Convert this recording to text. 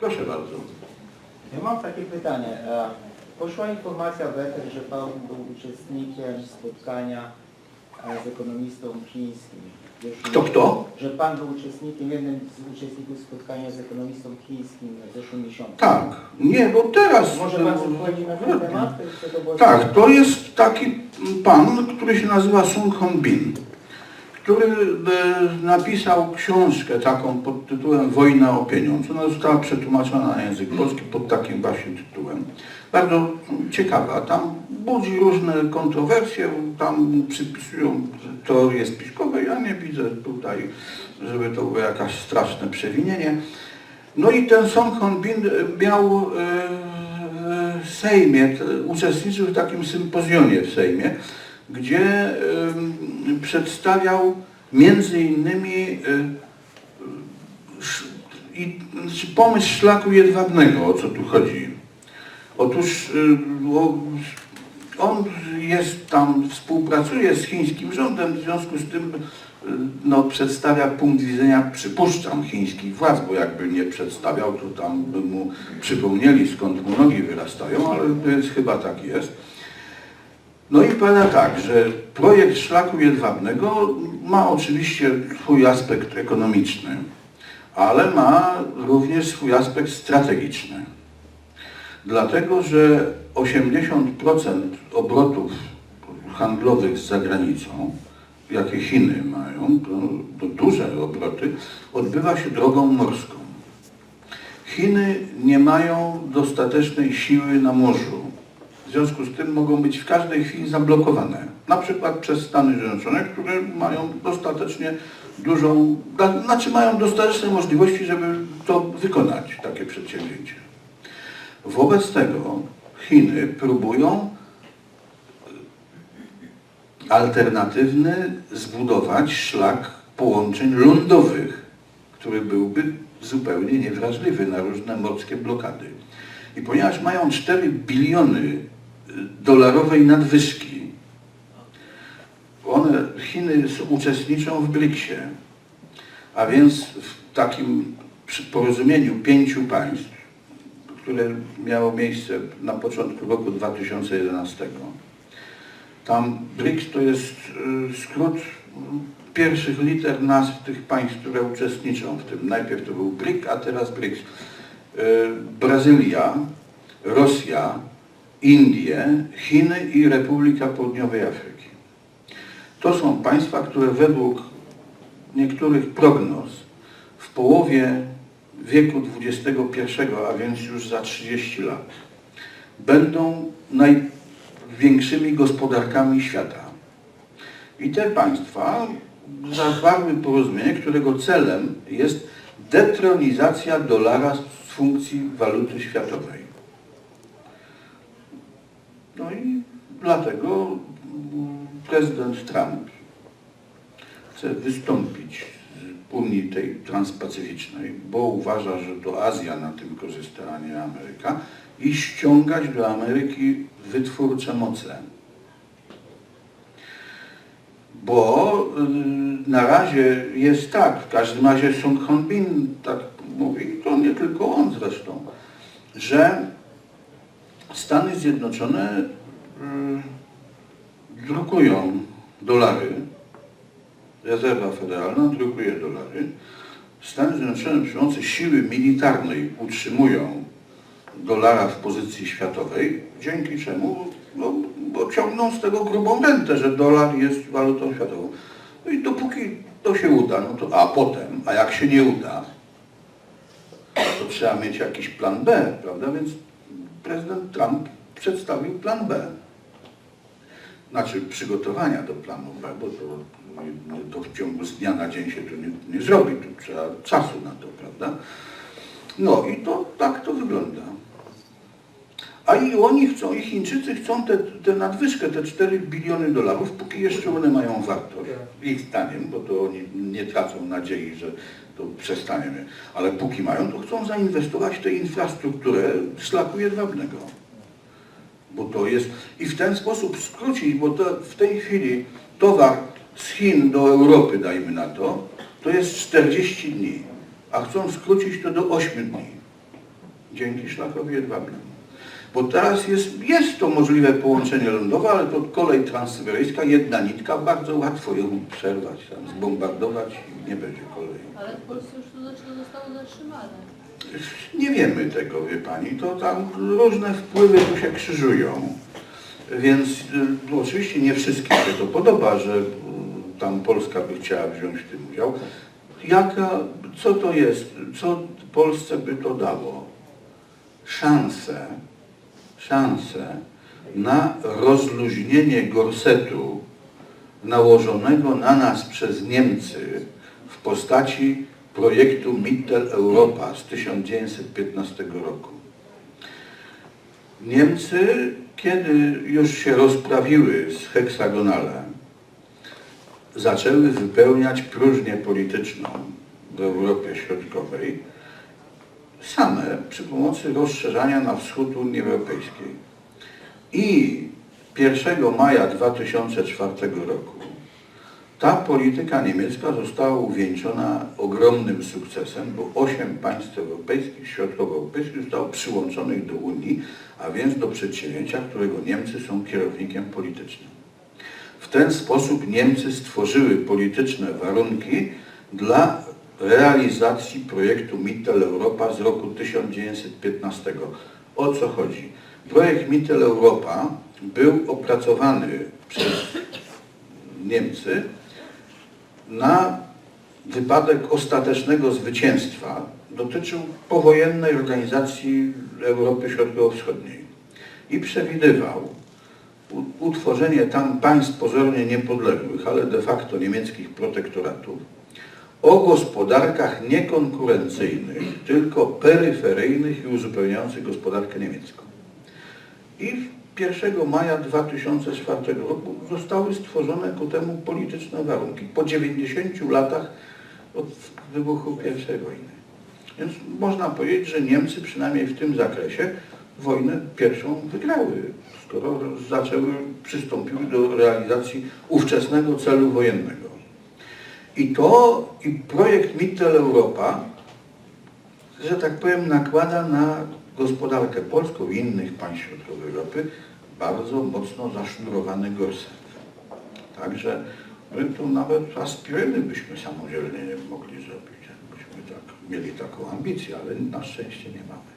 Proszę bardzo. Ja mam takie pytanie. E, Poszła informacja w eter, że Pan był uczestnikiem spotkania e, z ekonomistą chińskim. Kto, kto? Że Pan był uczestnikiem, jednym z uczestników spotkania z ekonomistą chińskim w zeszłym miesiącu. Tak. Nie, bo teraz... Może Pan odpowiedzi na ten temat? To Tak, to jest taki pan, który się nazywa Sung Hong Bin, który e, napisał książkę taką pod tytułem Wojna o pieniądz. Ona została przetłumaczona na język polski pod takim właśnie tytułem. Bardzo ciekawa. Tam budzi różne kontrowersje, tam przypisują teorie spiskowe. Ja nie widzę tutaj, żeby to było jakieś straszne przewinienie. No i ten Song Hong Bin miał e, w Sejmie, uczestniczył w takim sympozjonie w Sejmie, gdzie przedstawiał między innymi e, znaczy pomysł szlaku jedwabnego, o co tu chodzi. Otóż o, on jest tam, współpracuje z chińskim rządem, w związku z tym y, no, przedstawia punkt widzenia, przypuszczam, chińskich władz, bo jakby nie przedstawiał, to tam by mu przypomnieli skąd mu nogi wyrastają, ale jest, chyba tak jest. No i powiada tak, że projekt szlaku jedwabnego ma oczywiście swój aspekt ekonomiczny, ale ma również swój aspekt strategiczny. Dlatego, że 80% obrotów handlowych z zagranicą, jakie Chiny mają, to duże obroty, odbywa się drogą morską. Chiny nie mają dostatecznej siły na morzu. Związku z tym mogą być w każdej chwili zablokowane. Na przykład przez Stany Zjednoczone, które mają dostatecznie dużą, znaczy mają dostateczne możliwości, żeby to wykonać, takie przedsięwzięcie. Wobec tego Chiny próbują alternatywny zbudować szlak połączeń lądowych, który byłby zupełnie niewrażliwy na różne morskie blokady. I ponieważ mają 4 biliony dolarowej nadwyżki, one, Chiny uczestniczą w BRICS-ie, a więc w takim porozumieniu pięciu państw, które miało miejsce na początku roku 2011. Tam BRICS to jest y, skrót y, pierwszych liter nazw tych państw, które uczestniczą w tym. Najpierw to był BRIC, a teraz BRICS. Y, Brazylia, Rosja, Indie, Chiny i Republika Południowej Afryki. To są państwa, które według niektórych prognoz w połowie wieku XXI, a więc już za 30 lat, będą największymi gospodarkami świata. I te państwa zawarły porozumienie, którego celem jest detronizacja dolara z funkcji waluty światowej. No i dlatego mm, prezydent Trump chce wystąpić z Unii tej transpacyficznej, bo uważa, że to Azja na tym korzysta, a nie Ameryka, i ściągać do Ameryki wytwórcze moce. Bo y, na razie jest tak, w każdym razie Sung Hong Bin tak mówi, to nie tylko on zresztą, że Stany Zjednoczone y, drukują dolary, rezerwa federalna drukuje dolary, Stany Zjednoczone przy pomocy siły militarnej utrzymują dolara w pozycji światowej, dzięki czemu no, bo ciągną z tego grubą rentę, że dolar jest walutą światową. No i dopóki to się uda, no to a potem, a jak się nie uda, to trzeba mieć jakiś plan B, prawda? Więc prezydent Trump przedstawił plan B. Znaczy przygotowania do planu B, bo to, nie- to w ciągu z dnia na dzień się to nie, nie zrobi, tu trzeba czasu na to, prawda? No i to tak to wygląda. A i oni chcą, i Chińczycy chcą tę te, te nadwyżkę, te 4 biliony dolarów, póki jeszcze one mają wartość, ich zdaniem, bo to oni nie tracą nadziei, że to przestanie, ale póki mają, to chcą zainwestować w tę infrastrukturę szlaku jedwabnego. Bo to jest, i w ten sposób skrócić, bo to w tej chwili towar z Chin do Europy, dajmy na to, to jest 40 dni, a chcą skrócić to do 8 dni. dzięki szlakowi jedwabnemu. Bo teraz jest, jest to możliwe połączenie lądowe, ale to kolej transsyberyjska, jedna nitka, bardzo łatwo ją przerwać, tam zbombardować i nie będzie kolei. Ale w Polsce już to zaczyna- zostało zatrzymane. Nie wiemy tego, wie Pani, to tam różne wpływy tu się krzyżują. Więc y, no, oczywiście nie wszystkim się to podoba, że y, tam Polska by chciała wziąć w tym udział. Jaka, co to jest, co Polsce by to dało? Szansę, szansę na rozluźnienie gorsetu nałożonego na nas przez Niemcy w postaci projektu Mitteleuropa z 1915 roku. Niemcy, kiedy już się rozprawiły z heksagonalem, zaczęły wypełniać próżnię polityczną w Europie Środkowej same przy pomocy rozszerzania na wschód Unii Europejskiej. I 1 maja 2004 roku ta polityka niemiecka została uwieńczona ogromnym sukcesem, bo osiem państw europejskich, środkowoeuropejskich zostało przyłączonych do Unii, a więc do przedsięwzięcia, którego Niemcy są kierownikiem politycznym. W ten sposób Niemcy stworzyły polityczne warunki dla realizacji projektu Mitteleuropa z roku 1915. O co chodzi? Projekt Mitteleuropa był opracowany przez Niemcy na wypadek ostatecznego zwycięstwa dotyczył powojennej organizacji Europy Środkowo-Wschodniej i przewidywał utworzenie tam państw pozornie niepodległych, ale de facto niemieckich protektoratów o gospodarkach niekonkurencyjnych, tylko peryferyjnych i uzupełniających gospodarkę niemiecką. I 1 maja 2004 roku zostały stworzone ku temu polityczne warunki. Po 90 latach od wybuchu I wojny. Więc można powiedzieć, że Niemcy przynajmniej w tym zakresie wojnę pierwszą wygrały, skoro zaczęły, przystąpiły do realizacji ówczesnego celu wojennego. I to, i projekt Mitteleuropa, że tak powiem, nakłada na gospodarkę polską i innych państw środkowej Europy bardzo mocno zasznurowany gorset. Także my tu nawet aspiryny byśmy samodzielnie nie mogli zrobić. Byśmy tak, mieli taką ambicję, ale na szczęście nie mamy.